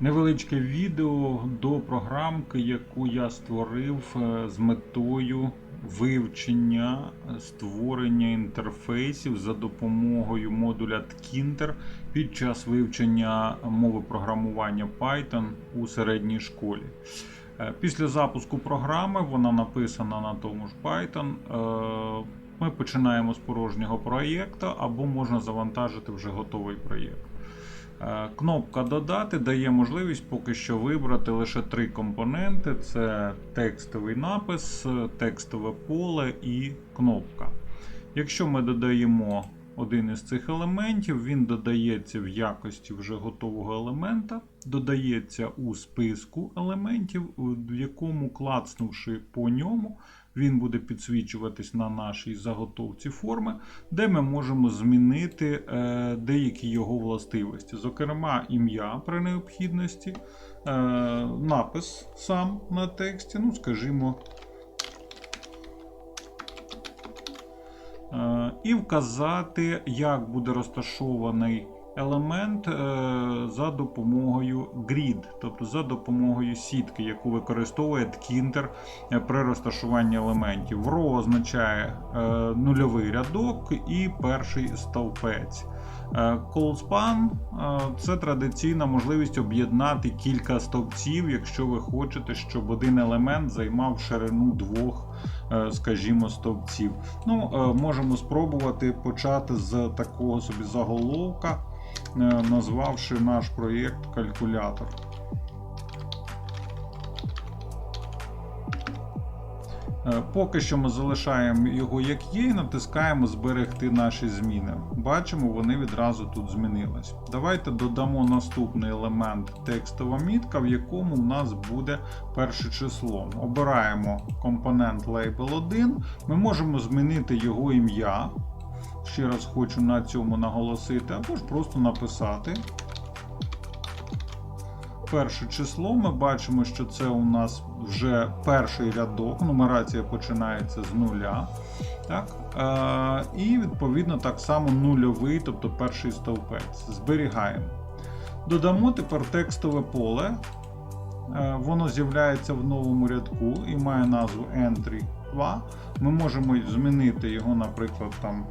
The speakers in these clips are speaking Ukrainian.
Невеличке відео до програмки, яку я створив е, з метою вивчення е, створення інтерфейсів за допомогою модуля Tkinter під час вивчення мови програмування Python у середній школі. Е, Після запуску програми, вона написана на тому ж Python. Ми починаємо з порожнього проєкту або можна завантажити вже готовий проєкт. Е, Кнопка Додати дає можливість поки що вибрати лише три компоненти: це текстовий напис, текстове поле і кнопка. Якщо ми додаємо один із цих елементів, він додається в якості вже готового елемента, додається у списку елементів, в якому, клацнувши по ньому, він буде підсвічуватись на нашій заготовці форми, де ми можемо змінити е, деякі його властивості, зокрема, ім'я при необхідності, е, напис сам на тексті, ну, скажімо. Е, і вказати, як буде розташований елемент е, за допомогою grid, тобто за допомогою сітки, яку використовує Tkinter е, при розташуванні елементів. Row означає е, нульовий рядок і перший стовпець. Е, це традиційна можливість об'єднати кілька стовпців, якщо ви хочете, щоб один елемент займав ширину двох, скажімо, стовпців. Ну, можемо спробувати почати з такого собі заголовка, назвавши наш проєкт калькулятор. Е, Поки що ми залишаємо його як є і натискаємо зберегти наші зміни. Бачимо, вони відразу тут змінились. Давайте додамо наступний елемент текстова мітка, в якому в нас буде перше число. Обираємо компонент Label 1. Ми можемо змінити його ім'я. Ще раз хочу на цьому наголосити, або ж просто написати. Перше число ми бачимо, що це у нас вже перший рядок, нумерація починається з нуля. Так? Е, і відповідно так само нульовий, тобто перший стовпець. Зберігаємо. Додамо тепер текстове поле. Е, воно з'являється в новому рядку і має назву Entry 2. Ми можемо змінити його, наприклад, там.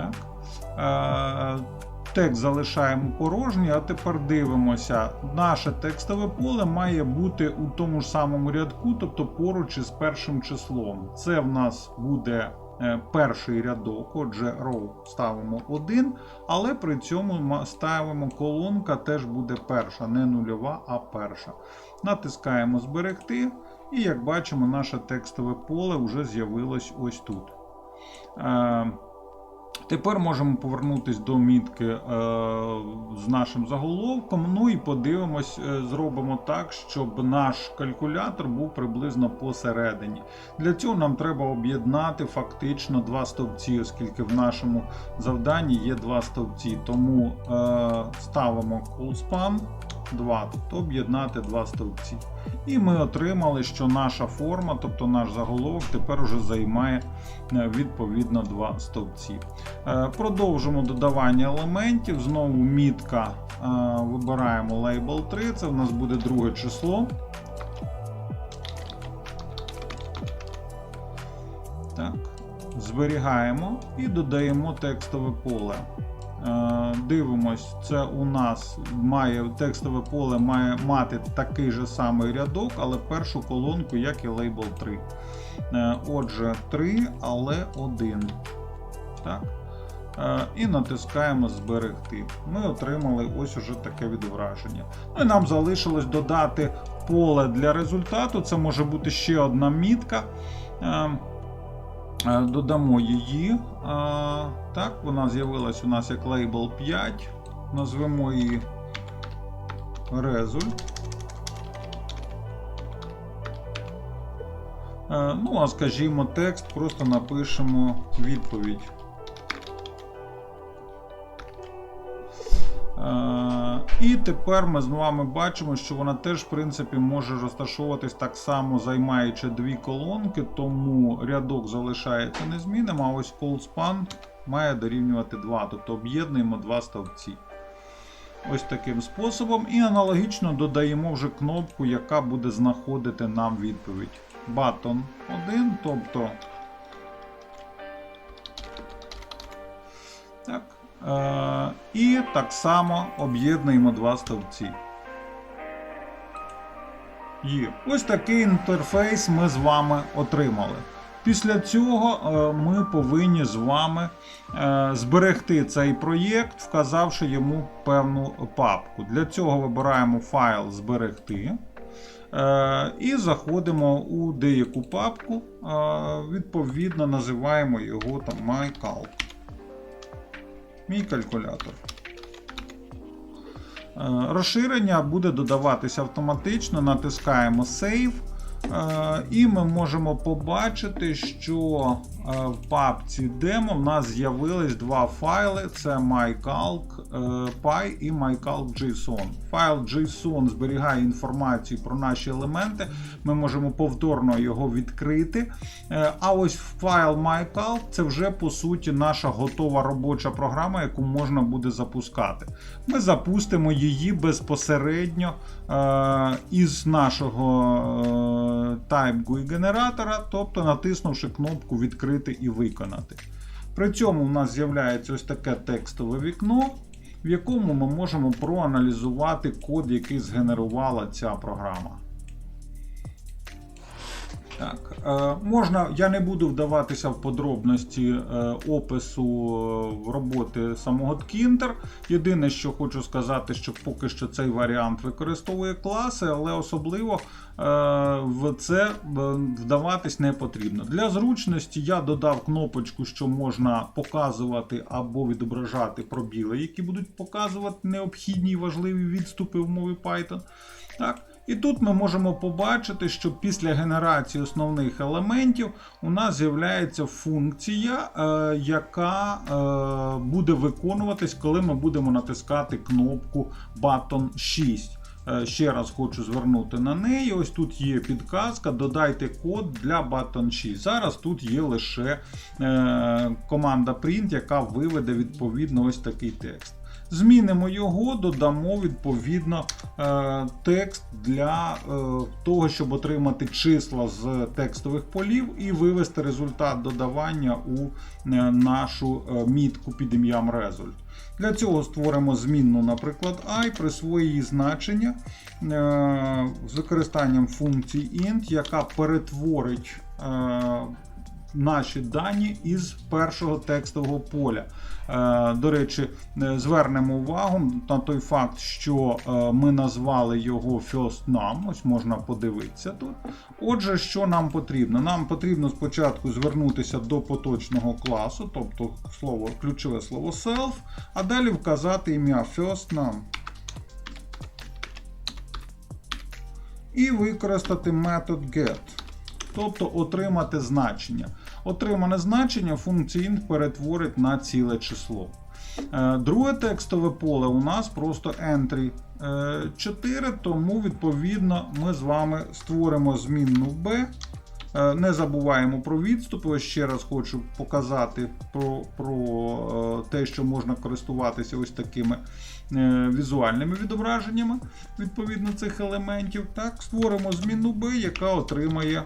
Так. Е, Текст залишаємо порожній, а тепер дивимося. Наше текстове поле має бути у тому ж самому рядку, тобто поруч із першим числом. Це в нас буде е, перший рядок, отже, row ставимо 1, але при цьому ставимо колонка теж буде перша, не нульова, а перша. Натискаємо зберегти, і як бачимо, наше текстове поле вже з'явилось ось тут. Тепер можемо повернутися до мітки е, з нашим заголовком. Ну і подивимось, е, зробимо так, щоб наш калькулятор був приблизно посередині. Для цього нам треба об'єднати фактично два стовпці, оскільки в нашому завданні є два стовпці. Тому е, ставимо CoolSpan 2, тобто об'єднати два стовпці. І ми отримали, що наша форма, тобто наш заголовок, тепер уже займає е, відповідно два стовпці. Е, Продовжимо додавання елементів. Знову мітка. е, Вибираємо Label 3, це в нас буде друге число. Так. Зберігаємо і додаємо текстове поле. Е, Дивимось, це у нас має текстове поле має мати такий же самий рядок, але першу колонку, як і Label 3. Е, Отже, 3, але 1. Так. Е, І натискаємо зберегти. Ми отримали ось уже таке відображення. Ну і нам залишилось додати поле для результату. Це може бути ще одна мітка. Е, Е, Додамо її. Е, Так, вона з'явилась у нас як Label 5. Назвемо її Result. Е, Ну, а скажімо, текст, просто напишемо відповідь. І тепер ми з вами бачимо, що вона теж, в принципі, може розташовуватись так само, займаючи дві колонки, тому рядок залишається незмінним, а ось call має дорівнювати 2, тобто об'єднуємо два стовпці. Ось таким способом. І аналогічно додаємо вже кнопку, яка буде знаходити нам відповідь. Button 1, тобто. Так. Е, і так само об'єднуємо два стовпці. Є. Ось такий інтерфейс ми з вами отримали. Після цього е, ми повинні з вами е, зберегти цей проєкт, вказавши йому певну папку. Для цього вибираємо файл зберегти. І заходимо у деяку папку, відповідно, називаємо його там MyCalc. Мій калькулятор. Е, Розширення буде додаватися автоматично, натискаємо Save. Е, І ми можемо побачити, що в папці демо в нас з'явились два файли: це mycalc.py і mycalc.json. Файл JSON зберігає інформацію про наші елементи. Ми можемо повторно його відкрити. Е, А ось файл mycalc це вже по суті наша готова робоча програма, яку можна буде запускати. Ми запустимо її безпосередньо е, із нашого е, Type GUI генератора, тобто натиснувши кнопку Відкрити і виконати. При цьому у нас з'являється ось таке текстове вікно, в якому ми можемо проаналізувати код, який згенерувала ця програма. Так, е, можна, я не буду вдаватися в подробності е, опису е, роботи самого Ткінтер. Єдине, що хочу сказати, що поки що цей варіант використовує класи, але особливо в це вдаватись не потрібно. Для зручності я додав кнопочку, що можна показувати або відображати пробіли, які будуть показувати необхідні і важливі відступи в мові Python. Так. І тут ми можемо побачити, що після генерації основних елементів у нас з'являється функція, е, яка е, буде виконуватись, коли ми будемо натискати кнопку Button 6. Е, Ще раз хочу звернути на неї. Ось тут є підказка. Додайте код для Button 6. Зараз тут є лише команда print, яка виведе відповідно ось такий текст. Змінимо його, додамо відповідно е, текст для е, того, щоб отримати числа з текстових полів і вивести результат додавання у е, нашу мітку під ім'ям Result. Для цього створимо змінну, наприклад, i, присвоїмо її значення з використанням функції int, яка перетворить. Наші дані із першого текстового поля. Е, До речі, е, звернемо увагу на той факт, що е, ми назвали його first num, ось можна подивитися тут. Отже, що нам потрібно? Нам потрібно спочатку звернутися до поточного класу, тобто слово, ключове слово self, а далі вказати ім'я first num. І використати метод get. Тобто отримати значення. Отримане значення функція int перетворить на ціле число. Е, Друге текстове поле у нас просто entry 4, тому відповідно ми з вами створимо змінну b. Е, Не забуваємо про відступи. Ще раз хочу показати про про е, те, що можна користуватися ось такими візуальними відображеннями відповідно цих елементів. Так, Створимо змінну b, яка отримає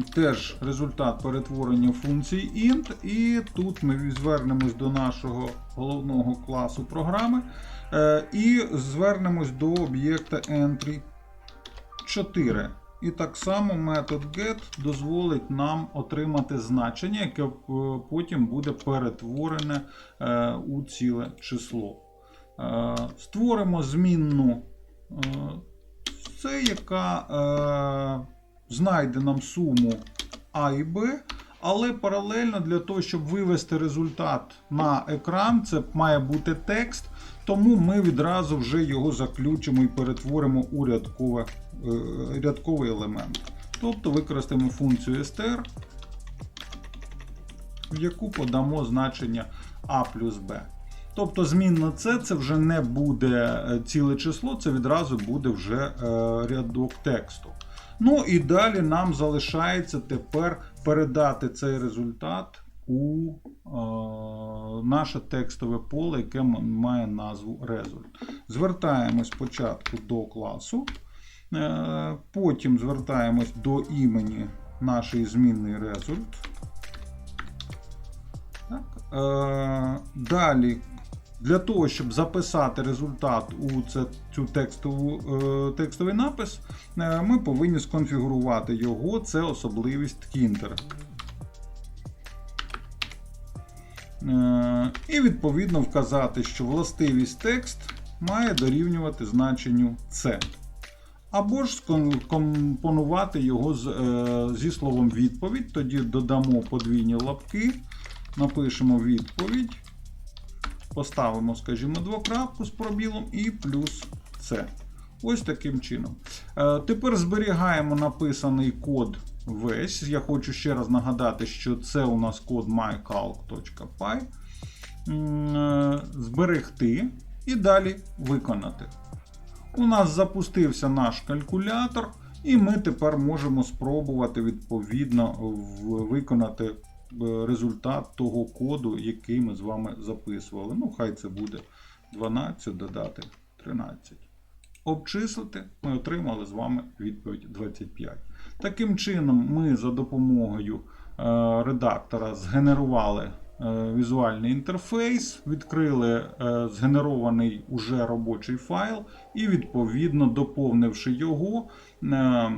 Теж результат перетворення функції int, і тут ми звернемось до нашого головного класу програми е, і звернемось до об'єкта entry 4. І так само метод get дозволить нам отримати значення, яке потім буде перетворене е, у ціле число. Е, створимо змінну це, яка знайде нам суму А і Б, але паралельно для того, щоб вивести результат на екран, це має бути текст, тому ми відразу вже його заключимо і перетворимо у рядкове, е, рядковий елемент. Тобто використаємо функцію str, в яку подамо значення А плюс Б. Тобто змінна це це вже не буде е, ціле число, це відразу буде вже е, рядок тексту. Ну і далі нам залишається тепер передати цей результат у е, наше текстове поле, яке має назву result. Звертаємось спочатку до класу, е, потім звертаємось до імені нашої змінної result. Так. Е, далі, для того, щоб записати результат у цю текстову, е, текстовий напис, е, ми повинні сконфігурувати його. Це особливість. Е, і відповідно вказати, що властивість текст має дорівнювати значенню C. Або ж скомпонувати його з, е, зі словом відповідь. Тоді додамо подвійні лапки, напишемо відповідь, поставимо, скажімо, двокрапку з пробілом і плюс С. Ось таким чином. Е, Тепер зберігаємо написаний код весь. Я хочу ще раз нагадати, що це у нас код mycalc.py. Е, Зберегти і далі виконати. У нас запустився наш калькулятор, і ми тепер можемо спробувати відповідно виконати результат того коду, який ми з вами записували. Ну, хай це буде 12 додати 13. Обчислити, ми отримали з вами відповідь 25. Таким чином, ми за допомогою е, редактора згенерували е, візуальний інтерфейс, відкрили е, згенерований уже робочий файл, і відповідно, доповнивши його, е,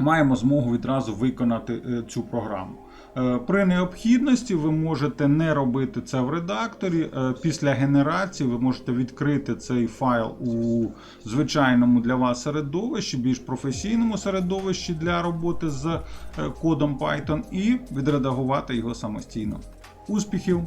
маємо змогу відразу виконати е, цю програму. Е, При необхідності ви можете не робити це в редакторі. Е, Після генерації ви можете відкрити цей файл у звичайному для вас середовищі, більш професійному середовищі для роботи з е, кодом Python і відредагувати його самостійно. Успіхів!